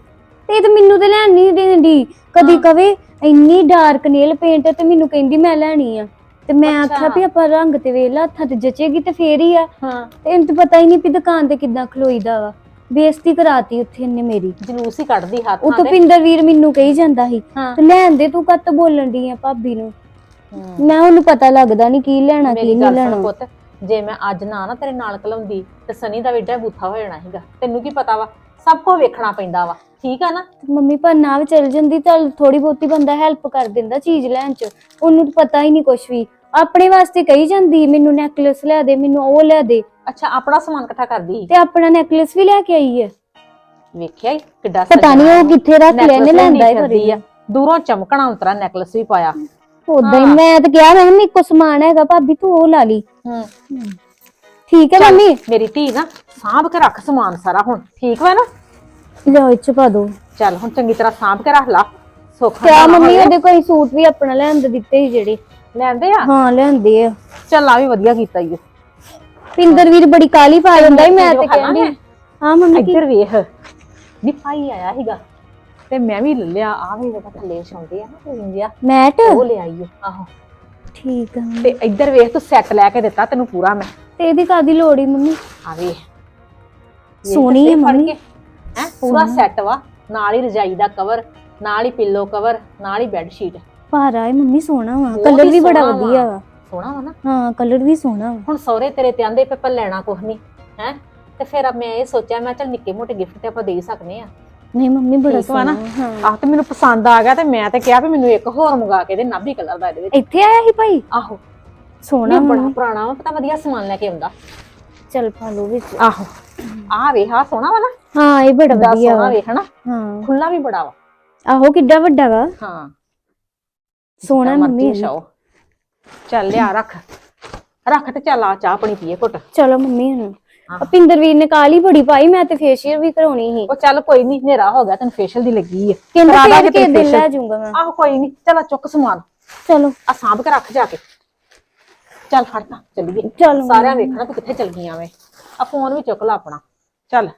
ਤੇ ਇਹ ਤਾਂ ਮੈਨੂੰ ਤੇ ਲੈਣ ਨਹੀਂ ਦੇਂਦੀ ਕਦੀ ਕਵੇ ਇੰਨੀ ਡਾਰਕ ਨੇਲ ਪੇਂਟ ਤੇ ਮੈਨੂੰ ਕਹਿੰਦੀ ਮੈਂ ਲੈਣੀ ਆ। ਤੇ ਮੈਂ ਆਖਿਆ ਵੀ ਆਪਾਂ ਰੰਗ ਤੇ ਵੇਖ ਲਾ ਹੱਥਾਂ ਤੇ ਜਚੇਗੀ ਤੇ ਫੇਰ ਹੀ ਆ। ਹਾਂ। ਤੇ ਇਹਨੂੰ ਤਾਂ ਪਤਾ ਹੀ ਨਹੀਂ ਵੀ ਦੁਕਾਨ ਤੇ ਕਿੱਦਾਂ ਖਲੋਈਦਾ ਵਾ। ਬੇਇੱਜ਼ਤੀ ਕਰਾਤੀ ਉੱਥੇ ਇਹਨੇ ਮੇਰੀ। ਜਲੂਸ ਹੀ ਕੱਢਦੀ ਹੱਥਾਂ ਤੋਂ ਤੇ। ਪਿੰਦਰ ਵੀਰ ਮੈਨੂੰ ਕਹੀ ਜਾਂਦਾ ਸੀ ਹਾਂ। ਤੇ ਲੈਣ ਦੇ ਤੂੰ ਕੱਤ ਬੋਲਣ ਦੀ ਆ ਭਾਬੀ ਨੂੰ। ਮੈਂ ਉਹਨੂੰ ਪਤਾ ਲੱਗਦਾ ਨਹੀਂ ਕੀ ਲੈਣਾ ਕੀ ਮੇਰੀ ਨਹੀਂ ਗੱਲ ਸੁਣ ਲੈਣਾ। ਪੁੱਤ। ਜੇ ਮੈਂ ਅੱਜ ਨਾ ਨਾ ਤੇਰੇ ਨਾਲ ਕਲਾਉਂਦੀ ਤੇ ਸਨੀ ਦਾ ਵੇਡਾ ਬੂਥਾ ਹੋ ਜਾਣਾ ਸੀਗਾ। ਤੈਨੂੰ ਕੀ ਪਤਾ ਵਾ? ਸਭ ਕੁਝ ਵੇਖਣਾ ਪੈਂਦਾ ਵਾ। ਠੀਕ ਆ ਨਾ? ਤੇ ਮੰਮੀ ਪਰ ਨਾ ਵੀ ਚੱਲ ਜਾਂਦੀ ਚੱਲ ਥੋੜੀ ਬਹੁਤੀ ਬੰਦਾ ਹੈਲਪ ਕਰ ਦਿੰਦਾ ਚੀਜ਼ ਲੈਣ ਚ। ਉਹਨੂੰ ਤਾਂ ਪਤਾ ਹੀ ਨਹੀਂ ਕੁਝ ਵੀ। ਆਪਣੇ ਵਾਸਤੇ ਕਹੀ ਜਾਂਦੀ ਮੈਨੂੰ ਨੈਕਲੇਸ ਲੈ ਦੇ ਮੈਨੂੰ ਉਹ ਲੈ ਦੇ। ਅੱਛਾ ਆਪਣਾ ਸਮਾਨ ਇਕੱਠਾ ਕਰਦੀ? ਤੇ ਆਪਣਾ ਨੈਕਲੇਸ ਵੀ ਲੈ ਕੇ ਆਈ ਹੈ ਵੇਖਿਆ ਈ ਕਿੱਡਾ ਪਤਾ ਨਹੀਂ ਉਹ ਵਾ। ਕਿੱਥੇ ਰੱਖ necklace ਲੈਂਦਾ ਹੀ ਦੂਰੋਂ ਚਮਕਣਾ ਉਤਰਾ ਨੈਕਲੇਸ ਵੀ ਪਾਇਆ। ਉਦਾਂ ਹੀ ਮੈਂ ਤਾਂ ਕਿਹਾ ਮੈਂ ਮੇਰੇ ਕੋ ਸਮਾਨ ਹੈਗਾ ਭਾਬੀ ਤੂੰ ਉਹ ਲਾ ਲਈ। ਹੂੰ। ਠੀਕ ਹੈ ਮੰਮੀ? ਮੇਰੀ ਧੀ ਨਾ ਸਾਂਭ ਕੇ ਰੱਖ ਸਮਾਨ ਸਾਰਾ ਹੁਣ। ਠੀਕ ਵਾ ਨਾ? ਲਿਓ ਇੱਚ ਪਾ ਦੋ। ਚੱਲ ਹੁਣ ਚੰਗੀ ਤਰ੍ਹਾਂ ਸਾਂਭ ਕੇ ਰੱਖ ਲਾ। ਸੋਖਾ ਕਿਆ ਮੰਮੀ। ਉਹਦੇ ਕੋਈ ਸੂਟ ਵੀ ਆਪਣਾ ਲੈਣ ਦੇ ਦਿੱਤੇ ਸੀ ਜਿਹੜੇ। ਲੈਂਦੇ ਆ? ਹਾਂ ਲੈਂਦੇ ਆ। ਚੱਲ ਆ ਵੀ ਵਧੀਆ ਕੀਤਾ ਈ ਓ। ਪਿੰਦਰ ਵੀਰ ਬੜੀ ਕਾਲੀ ਪਾ ਦਿੰਦਾ ਸੀ ਮੈਂ ਤੇ ਕਹਿੰਦੀ? ਹਾਂ ਮੰਮੀ ਕੀ ਇੱਧਰ ਵੇਖ। ਨੀ ਭਾਈ ਆਇਆ ਸੀਗਾ। ਤੇ ਮੈਂ ਵੀ ਲੈ ਲਿਆ ਆ ਵੀ ਜਿਹੜਾ ਥੱਲੇ ਛਾਉਂਦੇ ਆ ਨਾ ਜਿਹਾ। ਮੈਟ? ਉਹ ਲੈ ਆਈ ਓ। ਆਹੋ। ਠੀਕ ਆ। ਤੇ ਇੱਧਰ ਵੇਖ ਤੂੰ ਸੈੱਟ ਲੈ ਕੇ ਦਿੱਤਾ ਤੈਨੂੰ ਪੂਰਾ ਮੈਂ। ਤੇ ਇਹਦੀ ਕਾਦੀ ਲੋੜ ਹੀ ਮੰਮੀ? ਆ ਵੇ ਸੋਹਣੀ ਹੈ ਮੰਮੀ। ਹੈ ਪੂਰਾ ਸੈੱਟ ਵਾ। ਨਾਲ ਹੀ ਰਜਾਈ ਦਾ ਕਵਰ ਨਾਲ ਹੀ ਪਿੱਲੋ ਕਵਰ ਨਾਲ ਹੀ ਬੈੱਡ ਸ਼ੀਟ ਭਾਰਾ ਹੈ ਮੰਮੀ ਸੋਹਣਾ ਵਾ। ਬਹੁਤ ਕਲਰ ਹੀ ਵੀ ਬੜਾ ਸੋਹਣਾ। ਵਧੀਆ ਵਾ। ਸੋਹਣਾ ਵਾ ਨਾ। ਹਾਂ ਕਲਰ ਵੀ ਸੋਹਣਾ ਵਾ। ਹੁਣ ਸਹੁਰੇ ਤੇਰੇ ਤੇ ਆਂਦੇ ਪੇਪਰ ਲੈਣਾ ਕੁਛ ਨਹੀਂ ਹੈ? ਤੇ ਫਿਰ ਮੈਂ ਇਹ ਸੋਚਿਆ ਮੈਂ ਚੱਲ ਨਿੱਕੇ ਮੋਟੇ ਗਿਫਟ ਤੇ ਆਪਾਂ ਦੇ ਹੀ ਸਕਨੇ ਆ। ਨਹੀਂ ਮੰਮੀ ਬੜਾ ਠੀਕ ਵਾ ਨਾ? ਸੋਹਣਾ। ਹਾਂ। ਆਹ ਤੇ ਮੈਨੂੰ ਪਸੰਦ ਆ ਗਿਆ ਤੇ ਮੈਂ ਤੇ ਕਿਹਾ ਵੀ ਮੈਨੂੰ ਇੱਕ ਹੋਰ ਮੰਗਾ ਕੇ ਦੇ ਨਾਭੀ ਕਲਰ ਦਾ ਇਹਦੇ ਵਿੱਚ। ਇੱਥੇ ਆਇਆ ਸੀ ਭਾਈ? ਆਹੋ। ਸੋਹਣਾ ਬੜਾ। ਮੰਮੀ ਪੁਰਾਣਾ ਵਾ ਪਤਾ ਵਧੀਆ ਸਮਾਨ ਲੈ ਕੇ ਆਉਂਦਾ। ਚੱਲ ਪਾ ਲਓ ਵਿੱਚ। ਆਹੋ। ਆ ਵੇਖ ਸੋਹਣਾ ਵਾ ਨਾ ਹਾਂ ਇਹ ਬੜਾ ਵਧੀਆ ਸੋਹਣਾ ਵਾ। ਵੇਖ ਹਨਾ? ਹਾਂ। ਖੁੱਲਾ ਵੀ ਬੜਾ ਵਾ। ਆਹੋ ਕਿੱਡਾ ਵੱਡਾ ਵਾ। ਹਾਂ। ਸੋਹਣਾ ਮੰਮੀ ਵਿਛਾਓ। ਚੱਲ ਲਿਆ ਰੱਖ। ਰੱਖ ਤੇ ਚੱਲ ਆ ਚਾਹ ਪਾਣੀ ਪੀਏ ਘੁੱਟ। ਚਲੋ ਮੰਮੀ ਹੁਣ। ਅਪਿੰਦਰ ਵੀਰ ਨੇ ਕਾਲੀ ਬੜੀ ਪਾਈ ਮੈਂ ਤੇ ਫੇਸ਼ੀਅਲ ਵੀ ਕਰਾਉਣੀ ਸੀ। ਉਹ ਚੱਲ ਕੋਈ ਨਹੀਂ ਹਨੇਰਾ ਹੋ ਗਿਆ ਤੈਨੂੰ ਫੇਸ਼ੀਅਲ ਦੀ ਲੱਗੀ ਹੈ ਕਹਿੰਦਾ ਫੇਰ ਕੇ ਦਿਨ। ਲੈ ਜਾਊਂਗਾ ਮੈਂ। ਆਹੋ ਕੋਈ ਨਹੀਂ ਚਲ ਚੁੱਕ ਸਮਾਨ। ਚਲੋ। ਆ ਸਾਂਭ ਕੇ ਰੱਖ ਜਾ ਕੇ। ਚੱਲ ਫੜ ਤਾਂ ਚੱਲੀਏ। ਚੱਲ। ਸਾਰਿਆਂ ਵੇਖਣਾ ਤੂੰ ਕਿੱਥੇ ਚਲ ਗਈਆਂ ਵੇ। ਆ ਫੋਨ ਵੀ ਚੁੱਕ ਲਾ ਆਪਣਾ। ਚੱਲ।